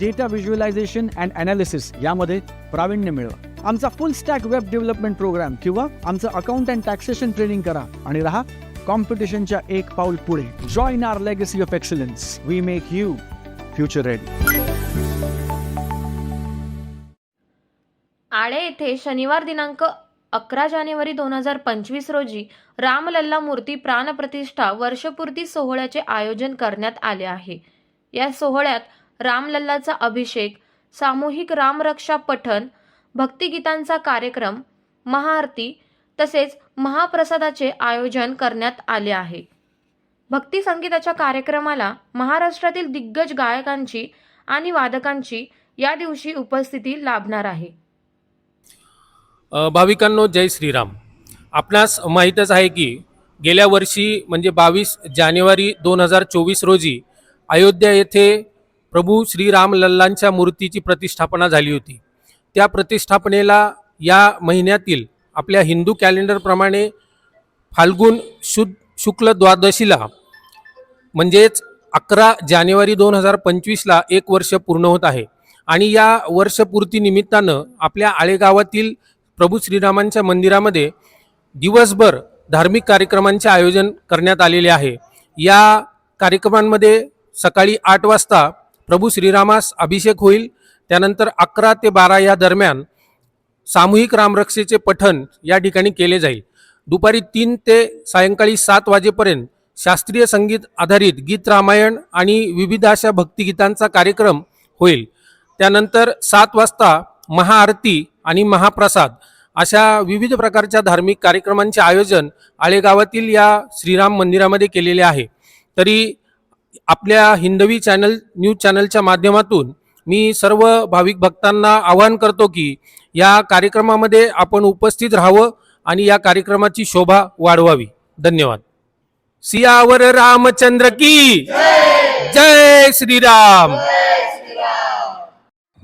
data visualisation and analysis यामध्ये प्रावीण्य मिळवा. आमचा full stack web development program किंवा आमचं अकाउंट अँड टॅक्सेशन ट्रेनिंग करा आणि राहा कॉम्पिटिशनच्या एक पाऊल पुढे. Join our legacy of excellence we make you future ready Ale येथे शनिवार दिनांक अकरा जानेवारी दोन हजार पंचवीस रोजी रामलल्ला मूर्ती प्राणप्रतिष्ठा वर्षपूर्ती सोहळ्याचे आयोजन करण्यात आले आहे. या सोहळ्यात रामलल्लाचा अभिषेक सामूहिक रामरक्षा पठण भक्तिगीतांचा कार्यक्रम महाआरती तसेच महाप्रसादाचे आयोजन करण्यात आले आहे. भक्ती संगीताच्या कार्यक्रमाला महाराष्ट्रातील दिग्गज गायकांची आणि वादकांची या दिवशी उपस्थिती लाभणार आहे. भाविकांनो जय श्रीराम. आपणास माहीतच आहे की गेल्या वर्षी म्हणजे बावीस जानेवारी दोन हजार चोवीस रोजी अयोध्या येथे प्रभू श्रीराम लल्लांच्या मूर्तीची प्रतिष्ठापना झाली होती. त्या प्रतिष्ठापनेला या महिन्यातील आपल्या हिंदू कॅलेंडरप्रमाणे फाल्गुन शुद्ध शुक्ल द्वादशीला म्हणजेच अकरा जानेवारी दोन हजार पंचवीसला एक वर्ष पूर्ण होत आहे. आणि या वर्षपूर्तीनिमित्तानं आपल्या आळेगावातील प्रभू श्रीरामांच्या मंदिरामध्ये दिवसभर धार्मिक कार्यक्रमांचे आयोजन करण्यात आलेले आहे. या कार्यक्रमांमध्ये सकाळी आठ वाजता प्रभू श्रीरामास अभिषेक होईल. त्यानंतर अकरा ते बारा या दरम्यान सामूहिक रामरक्षेचे पठण या ठिकाणी केले जाईल. दुपारी तीन ते सायंकाळी सात वाजेपर्यंत शास्त्रीय संगीत आधारित गीत रामायण आणि विविध अशा भक्तिगीतांचा कार्यक्रम होईल. त्यानंतर सात वाजता महाआरती आणि महाप्रसाद अशा विविध प्रकारच्या धार्मिक कार्यक्रमांचे आयोजन आळेगावातील या श्रीराम मंदिरामध्ये केलेले आहे. तरी आपल्या हिंदवी चॅनल न्यूज चॅनलच्या माध्यमातून मी सर्व भाविक भक्तांना आवाहन करतो की या कार्यक्रमामध्ये आपण उपस्थित राहावं आणि या कार्यक्रमाची शोभा वाढवावी. धन्यवाद. सियावर रामचंद्र की जय! श्रीराम!